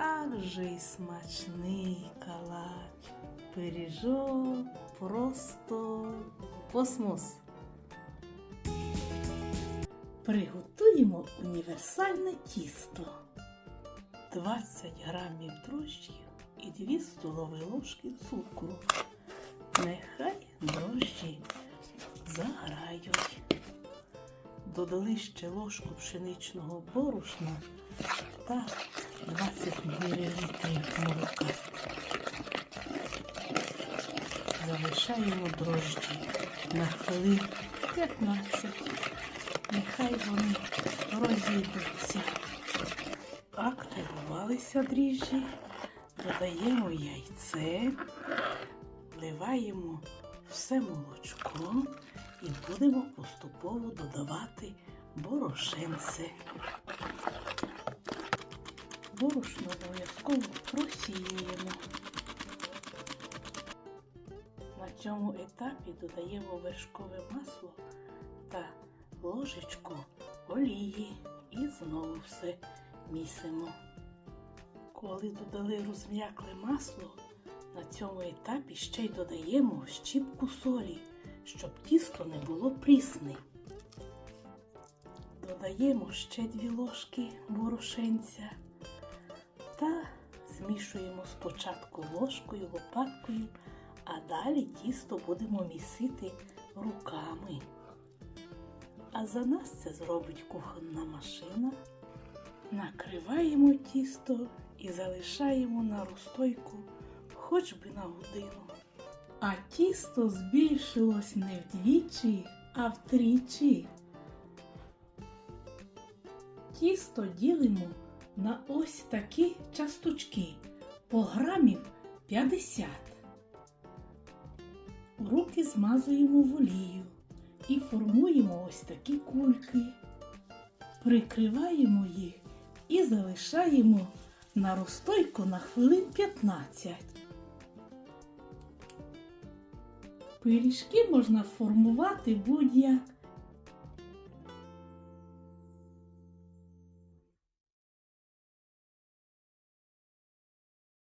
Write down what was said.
Ах же смачний калач. Пиріжок просто космос. Приготуємо універсальне тісто. 20 грамів дрожжів і 2 столові ложки цукру. Нехай дрожжі Додали ще ложку пшеничного борошна та 20 мл молока. Залишаємо дрожжі на хвилин 15. Нехай вони розійдуться. Активувалися дріжджі, додаємо яйце, вливаємо все молочко і будемо поступово додавати борошенце. Борошно обов'язково просіюємо. На цьому етапі додаємо вершкове масло та ложечку олії і знову все місимо. Коли додали розм'якле масло, на цьому етапі ще й додаємо щіпку солі, щоб тісто не було прісне. Додаємо ще дві ложки борошенця та змішуємо спочатку ложкою, лопаткою, а далі тісто будемо місити руками. А за нас це зробить кухонна машина. Накриваємо тісто і залишаємо на розстойку хоч би на годину. А тісто збільшилось не вдвічі, а втричі. Тісто ділимо на ось такі часточки по грамів 50. Руки змазуємо в олію і формуємо ось такі кульки. Прикриваємо їх і залишаємо на розстойку на хвилин 15. Пиріжки можна формувати будь-як.